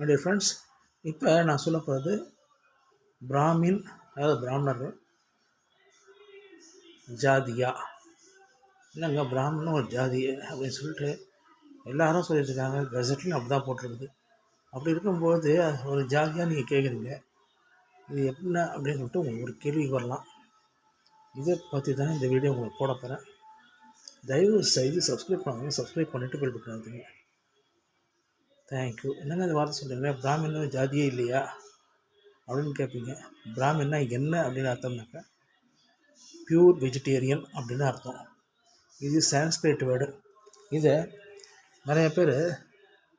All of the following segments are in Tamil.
என்னுடைய ஃப்ரெண்ட்ஸ் இப்போ நான் சொல்ல போகிறது பிராமின் அதாவது பிராமணர்கள் ஜாதியா. இல்லைங்க பிராமணன் ஒரு ஜாதி அப்படின்னு சொல்லிட்டு எல்லாரும் சொல்லியிருக்காங்க கசட்லையும் அப்படி தான் போட்டிருக்குது. அப்படி இருக்கும்போது ஒரு ஜாதியாக நீங்கள் கேட்குறீங்க இது எப்படின்னா அப்படின்னு சொல்லிட்டு உங்களுக்கு ஒரு கேள்வி வரலாம். இதை பற்றி தான் இந்த வீடியோ உங்களுக்கு போட போகிறேன் தயவு செய்து சப்ஸ்கிரைப் பண்ணுங்க சப்ஸ்கிரைப் பண்ணிவிட்டு பெல் பட்டன் தேங்க்யூ என்னங்க இந்த வார்த்தை சொல்கிறீங்க பிராமின் ஜாதியே இல்லையா? அப்படின்னு கேட்பீங்க பிராமின்னா என்ன அப்படின்னு அர்த்தம்னாக்கா பியூர் வெஜிடேரியன் அப்படின்னு அர்த்தம். இது சான்ஸ்கிரிட் வேர்டு இதை நிறைய பேர்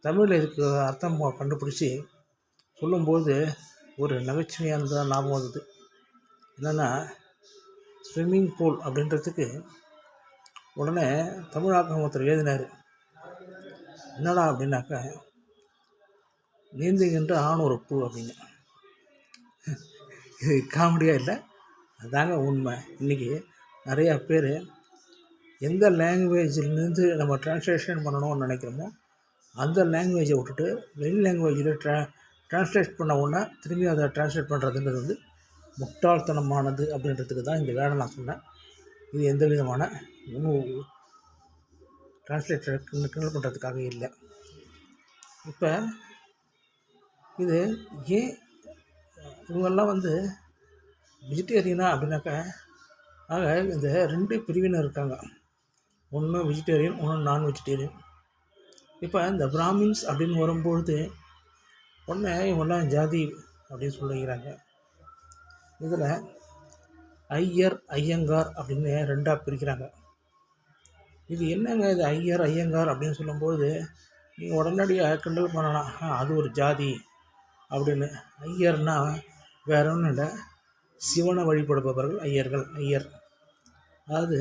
தமிழில் இதுக்கு அர்த்தம் கண்டுபிடிச்சி சொல்லும்போது ஒரு நகைச்சுவையானதாக ஞாபகம் வந்தது என்னென்னா ஸ்விம்மிங் பூல் அப்படின்றதுக்கு உடனே தமிழாக்கம் ஒருத்தர் எழுதினார். என்னடா அப்படின்னாக்கா நீந்துகின்ற ஆண் ஒரு பூ அப்படின்னு. இது காமெடியாக இல்லை? அதாங்க உண்மை. இன்றைக்கி நிறையா பேர் எந்த லாங்குவேஜிலேருந்து நம்ம ட்ரான்ஸ்லேஷன் பண்ணணும்னு நினைக்கிறோமோ அந்த லாங்குவேஜை விட்டுட்டு வெளி லாங்குவேஜில் ட்ரா ட்ரான்ஸ்லேட் பண்ண உடனே திரும்பி அதை ட்ரான்ஸ்லேட் பண்ணுறதுன்றது வந்து முட்டாள்தனமானது அப்படின்றதுக்கு தான் இந்த வேலை நான் சொன்னேன். இது எந்த விதமான இன்னும் ட்ரான்ஸ்லேட்டர் பண்ணுறதுக்காக இல்லை. இப்போ இது ஏன் இவங்கெல்லாம் வந்து வெஜிடேரியனா அப்படின்னாக்கா ஆக இந்த ரெண்டு பிரிவினர் இருக்காங்க. ஒன்று வெஜிடேரியன் ஒன்று நான் வெஜிடேரியன் இப்போ இந்த பிராமின்ஸ் அப்படின்னு வரும்பொழுது ஒன்று இவங்கெல்லாம் ஜாதி அப்படின்னு சொல்லிக்கிறாங்க இதில் ஐயர் ஐயங்கார் அப்படின்னு ரெண்டாக பிரிக்கிறாங்க. இது என்னங்க இது ஐயர் ஐயங்கார் அப்படின்னு சொல்லும்போது நீங்கள் உடனடியாக கிண்டல் பண்ணலாம். அது ஒரு ஜாதி. அப்படின்னு ஐயர்னா வேற ஒன்றும் இல்லை. சிவனை வழிபடுபவர்கள் ஐயர்கள் ஐயர். அதாவது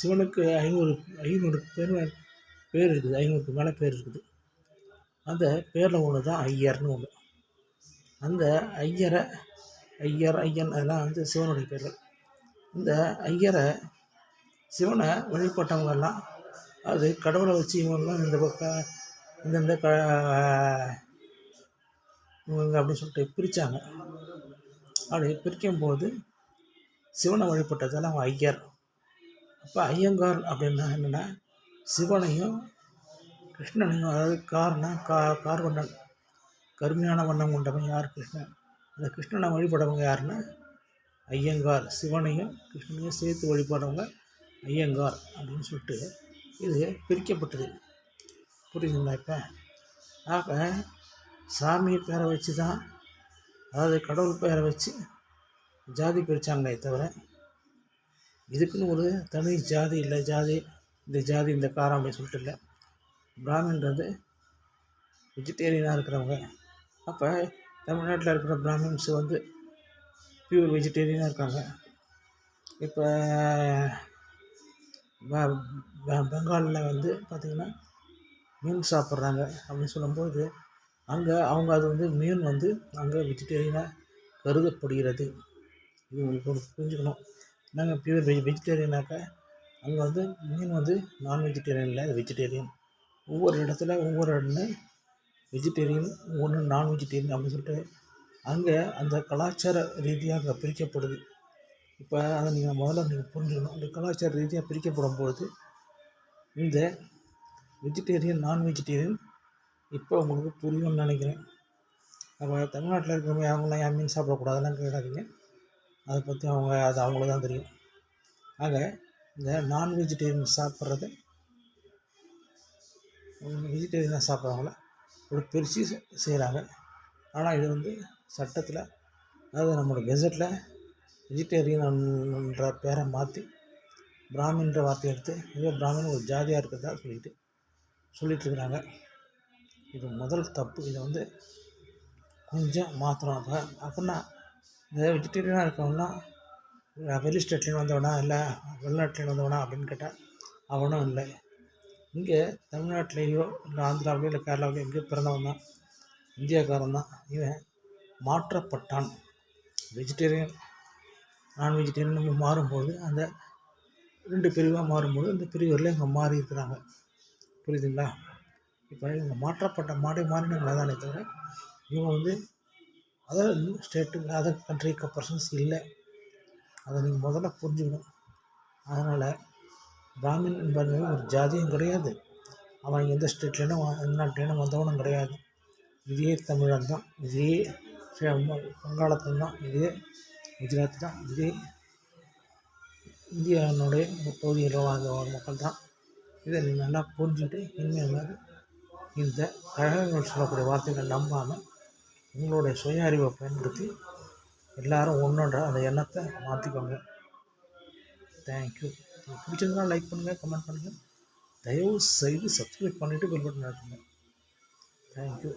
சிவனுக்கு ஐநூறு ஐநூறு பேர் பேர் இருக்குது ஐநூறுக்கு மேலே பேர் இருக்குது. அந்த பேரில் ஒன்று தான் ஐயர்னு ஒன்று அந்த ஐயரை ஐயர் ஐயன் அதெல்லாம் வந்து சிவனுடைய பேர்கள். இந்த ஐயரை சிவனை வழிபட்டவங்கெல்லாம் அது கடவுளை வச்சு இவங்கெல்லாம் இந்த பக்கம் இந்தந்த க இவங்க அப்படின்னு சொல்லிட்டு பிரித்தாங்க அப்படி பிரிக்கும்போது சிவனை வழிபட்டதால் அவன் ஐயர். அப்போ ஐயங்கார் அப்படின்னா என்னென்னா சிவனையும் கிருஷ்ணனையும் அதாவது கார்னா கா கார்வண்ணன் கருமையான வண்ணம் கொண்டவன் யார் கிருஷ்ணன்? அந்த கிருஷ்ணனை வழிபடவங்க யாருன்னா ஐயங்கார். சிவனையும் கிருஷ்ணனையும் சேர்த்து வழிபடவங்க ஐயங்கார் அப்படின்னு சொல்லிட்டு இது பிரிக்கப்பட்டது. புரியுதுங்களா இப்போ? ஆக சாமி பேரை வச்சு தான் அதாவது கடவுள் பேரை வச்சு ஜாதி பிரித்தாங்களே தவிர இதுக்குன்னு ஒரு தனி ஜாதி இல்லை ஜாதி இந்த ஜாதி இந்த காரம் அப்படின்னு சொல்லிட்டு இல்லை. பிராமின்றது வெஜிடேரியனாக இருக்கிறவங்க. அப்போ தமிழ்நாட்டில் இருக்கிற பிராமின்ஸ் வந்து பியூர் வெஜிடேரியனாக இருக்காங்க. இப்போ பெங்காலில் வந்து பார்த்திங்கன்னா மீன் சாப்பிட்றாங்க அப்படின்னு சொல்லும்போது அங்கே அவங்க அது வந்து மீன் வந்து அங்கே வெஜிடேரியனாக கருதப்படுகிறது. இது உங்களுக்கு ஒரு புரிஞ்சுக்கணும். நாங்கள் பியூர் வெஜ் வெஜிடேரியனாக்கா அங்கே வந்து மீன் வந்து நான் வெஜிடேரியன் இல்லை வெஜிடேரியன் ஒவ்வொரு இடத்துல ஒவ்வொரு இடம்னு வெஜிடேரியன் ஒன்று நான் வெஜிடேரியன் அப்படின்னு சொல்லிட்டு அங்கே அந்த கலாச்சார ரீதியாக அங்கே பிரிக்கப்படுது. இப்போ அதை நீங்கள் முதல்ல நீங்கள் புரிஞ்சுக்கணும். அந்த கலாச்சார ரீதியாக பிரிக்கப்படும் பொழுது இந்த வெஜிடேரியன் நான் வெஜிடேரியன் இப்போ உங்களுக்கு புரியும்னு நினைக்கிறேன். அப்போ தமிழ்நாட்டில் இருக்கிறவங்க அவங்களாம் ஏன் மீன் சாப்பிடக்கூடாதுலாம் கேட்காதீங்க அதை பற்றி அவங்க அது அவங்களுக்கு தான் தெரியும். ஆக இந்த நான் வெஜிடேரியன் சாப்பிட்றது வெஜிடேரியனாக சாப்பிட்றவங்கள ஒரு பிரித்து செய்கிறாங்க ஆனால் இது வந்து சட்டத்தில் அதாவது நம்மளோட கெசட்டில் வெஜிடேரியன்ற பேரை மாற்றி பிராமின்ற வார்த்தையை எடுத்து இதே பிராமின் ஒரு ஜாதியாக இருக்கிறதா சொல்லிட்டு சொல்லிகிட்ருக்குறாங்க இருக்கிறாங்க. இது முதல் தப்பு. இதை வந்து கொஞ்சம் மாற்றணும் அப்போ அப்படின்னா இந்த வெஜிடேரியனாக இருக்கவனா வெளி ஸ்டேட்லேருந்து வந்தவனா இல்லை வெளிநாட்டிலேருந்து வந்தவனா அப்படின்னு கேட்டால் அவனும் இல்லை. இங்கே தமிழ்நாட்டிலேயோ இல்லை ஆந்திராவிலையோ இல்லை கேரளாவிலையோ எங்கேயோ பிறந்தவன் தான். இந்தியாக்காரன் தான். இவன் மாற்றப்பட்டான். வெஜிடேரியன் நான் வெஜிடேரியன் நம்ம மாறும்போது அந்த ரெண்டு பிரிவாக மாறும்போது இந்த பிரிவுகளில் இங்கே மாறி இருக்கிறாங்க புரியுதுங்களா? இப்போ இவங்க மாற்றப்பட்ட மாடை மாநிலங்கள் தானே தவிர இவங்க வந்து அதர் ஸ்டேட்டு அதர் கண்ட்ரிக்கு பர்சன்ஸ் இல்லை. அதை நீங்கள் முதல்ல புரிஞ்சுக்கணும். அதனால் பிராமின் என்பது ஒரு ஜாதியும் கிடையாது. அவன் எந்த ஸ்டேட்லேனும் எந்த நாட்டிலேனும் வந்தவனும் கிடையாது. இதே தமிழன் தான். இதே வங்காளத்தன் தான். இதே குஜராத் தான். இதே இந்தியாவினுடைய பகுதியில் வாழ்ந்த மக்கள் தான். இதை நீங்கள் நல்லா புரிஞ்சுக்கிட்டு இனிமேல் மாதிரி இந்த கழகங்கள் சொல்லக்கூடிய வார்த்தைகளை நம்பாமல் உங்களுடைய சுய அறிவை பயன்படுத்தி எல்லாரும் ஒன்றுன்ற அந்த எண்ணத்தை மாற்றிக்கோங்க. தேங்க்யூ பிடிச்சிருந்தா லைக் பண்ணுங்கள் கமெண்ட் பண்ணுங்கள் தயவு செய்து சப்ஸ்கிரைப் பண்ணிவிட்டு பெல் பட்டன் நடத்துங்க தேங்க்யூ